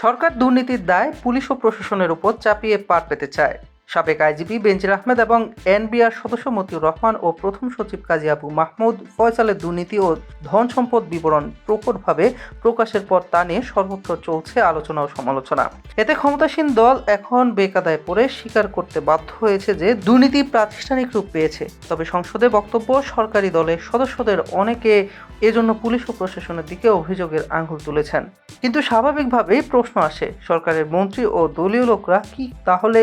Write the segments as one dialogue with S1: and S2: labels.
S1: সরকার দুর্নীতির দায় পুলিশ ও প্রশাসনের উপর চাপিয়ে পার পেতে চায়। সাবেক আইজিপি বেনজির আহমেদ এবং এনবিআর সদস্য মতিউর রহমান ও প্রথম সচিব কাজী আবু মাহমুদ ফয়সালের দুর্নীতি ও ধন সম্পদ বিবরণ প্রকটভাবে প্রকাশের পর তা নিয়ে সর্বত্র চলছে আলোচনা ও সমালোচনা। এতে ক্ষমতাসীন দল এখন বেকাদায় পড়ে স্বীকার করতে বাধ্য হয়েছে যে দুর্নীতি প্রাতিষ্ঠানিক রূপ পেয়েছে। তবে সংসদে বক্তব্য, সরকারি দলের সদস্যদের অনেকে এজন্য পুলিশ ও প্রশাসনের দিকে অভিযোগের আঙুল তুলেছেন। কিন্তু স্বাভাবিকভাবেই প্রশ্ন আসে, সরকারের মন্ত্রী ও দলীয় লোকরা কি তাহলে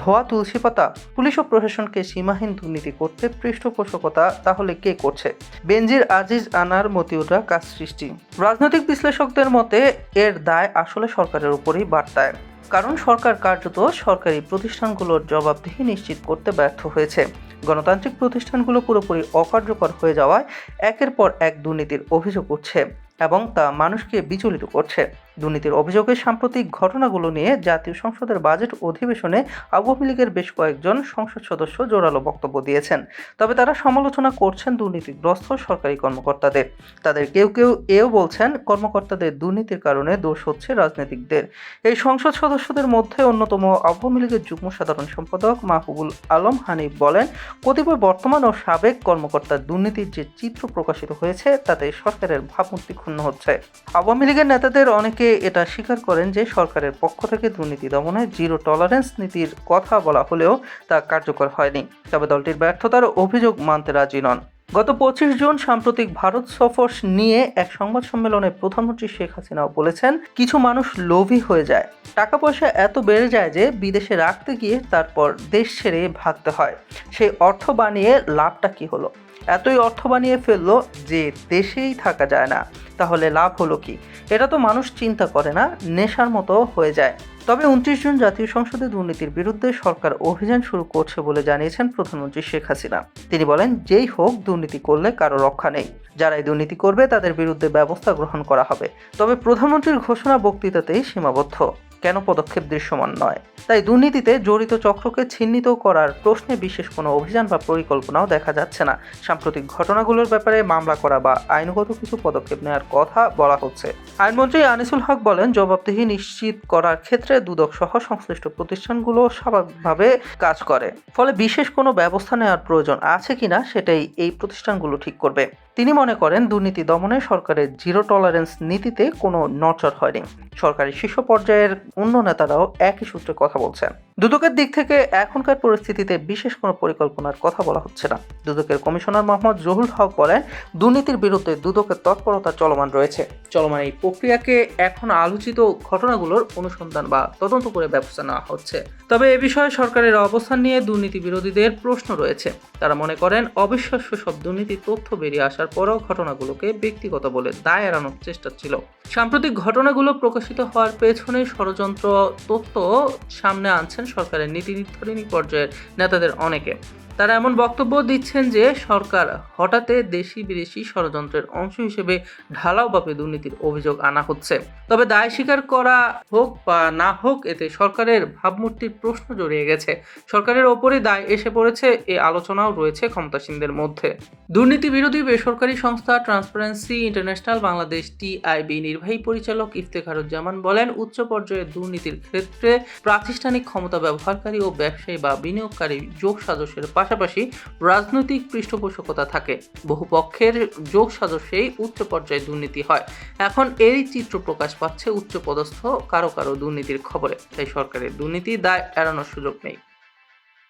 S1: ধোয়া তুলসী পাতা পুলিশ ও প্রশাসনকে সীমাহীন দুর্নীতি করতে পৃষ্ঠপোষকতা, তাহলে কে করছে? বেনজির আজিজ আনার মতিউররা কাজ সৃষ্টি। রাজনৈতিক বিশ্লেষকদের মতে, এর দায় আসলে সরকারের উপরই বার্তায়। কারণ সরকার কার্যত সরকারি প্রতিষ্ঠানগুলোর জবাবদিহি নিশ্চিত করতে ব্যর্থ হয়েছে। গণতান্ত্রিক প্রতিষ্ঠানগুলো পুরোপুরি অকার্যকর হয়ে যাওয়ায় একের পর এক দুর্নীতির অভিযোগ উঠছে এবং তা মানুষকে বিচলিত করছে। দুর্নীতির অভিযোগের সাম্প্রতিক ঘটনাগুলো নিয়ে জাতীয় সংসদের বাজেট অধিবেশনে আওয়ামী লীগের বেশ কয়েকজন সংসদ সদস্য জোরালো বক্তব্য দিয়েছেন। তবে তারা সমালোচনা করছেন দুর্নীতিগ্রস্ত সরকারি কর্মকর্তাদের। তাদের কেউ কেউ এও বলছেন, কর্মকর্তাদের দুর্নীতির কারণে দোষ হচ্ছে রাজনীতিকদের। এই সংসদ সদস্যদের মধ্যে অন্যতম আওয়ামী লীগের যুগ্ম সাধারণ সম্পাদক মাহবুবুল আলম হানিফ বলেন, কতিপয় বর্তমান ও সাবেক কর্মকর্তার দুর্নীতির যে চিত্র প্রকাশিত হয়েছে, তাতে সরকারের ভাবমূর্তি ক্ষুণ্ণ হচ্ছে। আওয়ামী লীগের নেতাদের অনেকে এটা স্বীকার করেন যে সরকারের পক্ষ থেকে দুর্নীতি দমনে জিরো টলারেন্স নীতির কথা বলা হলেও তা কার্যকর হয়নি। তবে দলটির ব্যর্থতার অভিযোগ মানতে রাজি নন। গত পঁচিশ জুন সাম্প্রতিক ভারত সফর নিয়ে এক সংবাদ সম্মেলনে প্রধানমন্ত্রী শেখ হাসিনাও বলেছেন, কিছু মানুষ লোভী হয়ে যায়। টাকা পয়সা এত বেড়ে যায় যে বিদেশে রাখতে গিয়ে তারপর দেশ ছেড়ে ভাগতে হয়। সেই অর্থ বানিয়ে লাভটা কি হলো? এতই অর্থ বানিয়ে ফেলল যে দেশেই থাকা যায় না। তাহলে লাভ হলো কি? এটা তো মানুষ চিন্তা করে না, নেশার মতো হয়ে যায়। তবে উনত্রিশ জুন জাতীয় সংসদে দুর্নীতির বিরুদ্ধে সরকার অভিযান শুরু করছে বলে জানিয়েছেন প্রধানমন্ত্রী শেখ হাসিনা। তিনি বলেন, যেই হোক, দুর্নীতি করলে কারও রক্ষা নেই। যারাই দুর্নীতি করবে, তাদের বিরুদ্ধে ব্যবস্থা গ্রহণ করা হবে। তবে প্রধানমন্ত্রীর ঘোষণা বক্তৃতাতেই সীমাবদ্ধ। কেন পদক্ষেপ দৃশ্যমান নয়? তাই দুর্নীতিতে জড়িত চক্রকে চিহ্নিত করার প্রশ্নে বিশেষ কোনো অভিযান বা পরিকল্পনাও দেখা যাচ্ছে না। সাম্প্রতিক ঘটনাগুলোর ব্যাপারে মামলা করা বা আইনগত কিছু পদক্ষেপ নেওয়ার কথা বলা হচ্ছে। আইনমন্ত্রী আনিসুল হক বলেন, জবাবদিহি নিশ্চিত করার ক্ষেত্রে দুদক সহ সংশ্লিষ্ট প্রতিষ্ঠানগুলো স্বাভাবিকভাবে কাজ করে। ফলে বিশেষ কোনো ব্যবস্থা নেওয়ার প্রয়োজন আছে কিনা সেটাই এই প্রতিষ্ঠানগুলো ঠিক করবে। তিনি মনে করেন দুর্নীতি দমনে সরকারের জিরো টলারেন্স নীতিতে কোনো নচর হয়নি। সরকারি শীর্ষ পর্যায়ের অন্য নেতারাও একই সূত্রে কথা বলছেন। দুদকের দিক থেকে এখনকার পরিস্থিতিতে বিশেষ কোনো পরিকল্পনার কথা বলা হচ্ছে না। দুদকের কমিশনার মোহাম্মদ জহুল হক বলেন, দুর্নীতির বিরুদ্ধে দুদকের তৎপরতা চলমান রয়েছে। চলমান এই প্রক্রিয়াকে এখন আলোচিত ঘটনাগুলোর অনুসন্ধান বা তদন্ত করে ব্যবস্থা নেওয়া হচ্ছে। তবে এ বিষয়ে সরকারের অবস্থান নিয়ে দুর্নীতি বিরোধীদের প্রশ্ন রয়েছে। তারা মনে করেন, অবিশ্বাস্য সব দুর্নীতি তথ্য বেরিয়ে আসার পরও ঘটনাগুলোকে ব্যক্তিগত বলে দায় এড়ানোর চেষ্টা ছিল। সাম্প্রতিক ঘটনাগুলো প্রকাশিত হওয়ার পেছনে ষড়যন্ত্র তথ্য সামনে আনছেন সরকারের নীতি নির্ধারণী পর্যায়ের নেতাদের অনেকে। তারা এমন বক্তব্য দিচ্ছেন যে সরকার হঠাৎ দেশি বিদেশি ষড়যন্ত্রের অংশ হিসেবে ঢালাওভাবে দুর্নীতির অভিযোগ আনা হচ্ছে। তবে দায় স্বীকার করা হোক বা না হোক, এতে সরকারের ভাবমূর্তির প্রশ্ন জড়িয়ে গেছে। সরকারের ওপরই দায় এসে পড়েছে, এ আলোচনাও রয়েছে ক্ষমতাসীনদের মধ্যে। দুর্নীতি বিরোধী বেসরকারি সংস্থা ট্রান্সপারেন্সি ইন্টারন্যাশনাল বাংলাদেশ টিআইবি নির্বাহী পরিচালক ইফতেখারুজ্জামান বলেন, উচ্চ পর্যায়ে দুর্নীতির ক্ষেত্রে প্রাতিষ্ঠানিক ক্ষমতা ব্যবহারকারী ও ব্যবসায়ী বা বিনিয়োগকারী যোগ সাজসের পাশাপাশি রাজনৈতিক পৃষ্ঠপোষকতা থাকে। বহু পক্ষের যোগ সাজসেই উচ্চ পর্যায়ে দুর্নীতি হয়। এখন এরই চিত্র প্রকাশ পাচ্ছে উচ্চপদস্থ কারও কারও দুর্নীতির খবরে। তাই সরকারের দুর্নীতি দায় এড়ানোর সুযোগ নেই।